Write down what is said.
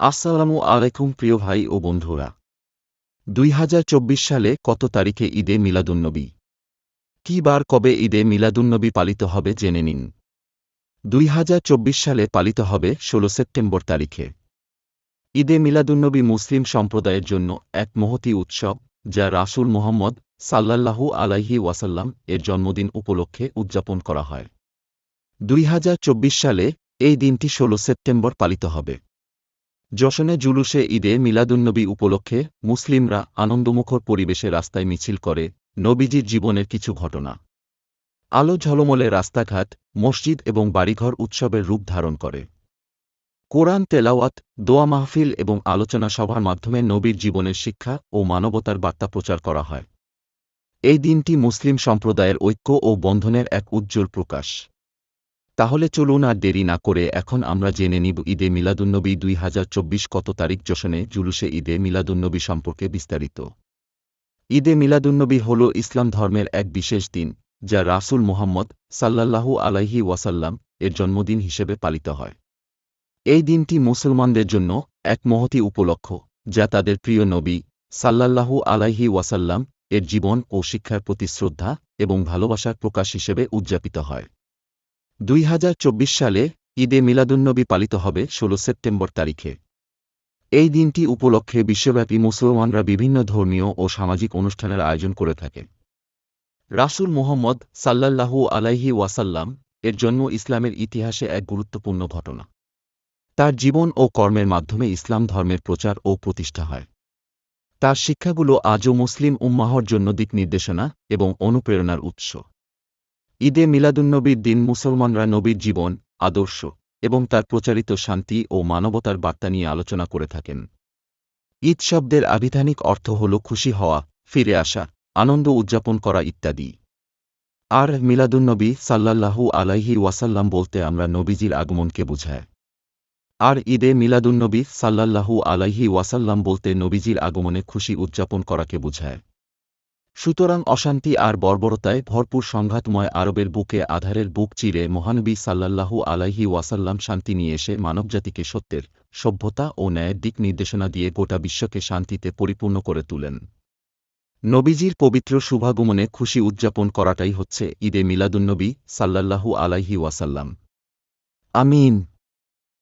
আসসালামু আলাইকুম প্রিয় ভাই ও বন্ধুরা। দুই হাজার চব্বিশ সালে কত তারিখে ঈদে মিলাদুন্নবী? কি বার কবে ঈদে মিলাদুন্নবী পালিত হবে জেনে নিন। দুই হাজার চব্বিশ সালে পালিত হবে ১৬ সেপ্টেম্বর তারিখে। ঈদে মিলাদুন্নবী মুসলিম সম্প্রদায়ের জন্য এক মহতী উৎসব, যা রাসূল মুহাম্মদ সাল্লাল্লাহু আলাইহি ওয়াসাল্লাম এর জন্মদিন উপলক্ষে উদযাপন করা হয়। দুই হাজার চব্বিশ সালে এই দিনটি ১৬ সেপ্টেম্বর পালিত হবে। যশনে জুলুসে ঈদে মিলাদুন্নবী উপলক্ষে মুসলিমরা আনন্দমুখর পরিবেশে রাস্তায় মিছিল করে নবীজির জীবনের কিছু ঘটনা। আলো ঝলমলে রাস্তাঘাট, মসজিদ এবং বাড়িঘর উৎসবের রূপ ধারণ করে। কোরআন তেলাওয়াত, দোয়া মাহফিল এবং আলোচনা সভার মাধ্যমে নবীর জীবনের শিক্ষা ও মানবতার বার্তা প্রচার করা হয়। এই দিনটি মুসলিম সম্প্রদায়ের ঐক্য ও বন্ধনের এক উজ্জ্বল প্রকাশ। তাহলে চলুন আর দেরি না করে এখন আমরা জেনে নিব ঈদে মিলাদুন্নবী দুই হাজার চব্বিশ কত তারিখ যশনে জুলুসে ঈদে মিলাদুন্নবী সম্পর্কে বিস্তারিত। ঈদে মিলাদুন্নবী হল ইসলাম ধর্মের এক বিশেষ দিন, যা রাসূল মুহাম্মদ সাল্লাল্লাহু আলাইহি ওয়াসাল্লাম এর জন্মদিন হিসেবে পালিত হয়। এই দিনটি মুসলমানদের জন্য এক মহতি উপলক্ষ, যা তাদের প্রিয় নবী সাল্লাল্লাহু আলাইহি ওয়াসাল্লাম এর জীবন ও শিক্ষার প্রতি শ্রদ্ধা এবং ভালোবাসার প্রকাশ হিসেবে উদযাপিত হয়। দুই হাজার চব্বিশ সালে ঈদে মিলাদুন্নবী পালিত হবে ১৬ সেপ্টেম্বর তারিখে। এই দিনটি উপলক্ষে বিশ্বব্যাপী মুসলমানরা বিভিন্ন ধর্মীয় ও সামাজিক অনুষ্ঠানের আয়োজন করে থাকে। রাসূল মোহাম্মদ সাল্লাল্লাহু আলাইহি ওয়াসাল্লাম এর জন্ম ইসলামের ইতিহাসে এক গুরুত্বপূর্ণ ঘটনা। তার জীবন ও কর্মের মাধ্যমে ইসলাম ধর্মের প্রচার ও প্রতিষ্ঠা হয়। তার শিক্ষাগুলো আজও মুসলিম উম্মাহর জন্য দিক নির্দেশনা এবং অনুপ্রেরণার উৎস। ঈদে মিলাদুন্নবীর দিন মুসলমানরা নবীর জীবন, আদর্শ এবং তার প্রচারিত শান্তি ও মানবতার বার্তা নিয়ে আলোচনা করে থাকেন। ঈদ শব্দের আবিধানিক অর্থ হল খুশি হওয়া, ফিরে আসা, আনন্দ উদযাপন করা ইত্যাদি। আর মিলাদুন্নবী সাল্লাল্লাহু আলাইহি ওয়াসাল্লাম বলতে আমরা নবীজির আগমনকে বুঝায় আর ঈদে মিলাদুন্নবী সাল্লাল্লাহু আলাইহি ওয়াসাল্লাম বলতে নবীজির আগমনে খুশি উদযাপন করাকে বোঝায়। সুতরাং অশান্তি আর বর্বরতায় ভরপুর সংঘাতময় আরবের বুকে আধারের বুক চিরে মহানবী সাল্লাল্লাহু আলাইহি ওয়াসাল্লাম শান্তি নিয়ে এসে মানবজাতিকে সত্যের সভ্যতা ও ন্যায়ের দিক নির্দেশনা দিয়ে গোটা বিশ্বকে শান্তিতে পরিপূর্ণ করে তুলেন। নবীজির পবিত্র শুভাগমনে খুশি উদযাপন করাটাই হচ্ছে ঈদে মিলাদুন্নবী সাল্লাল্লাহু আলাইহি ওয়াসাল্লাম। আমিন।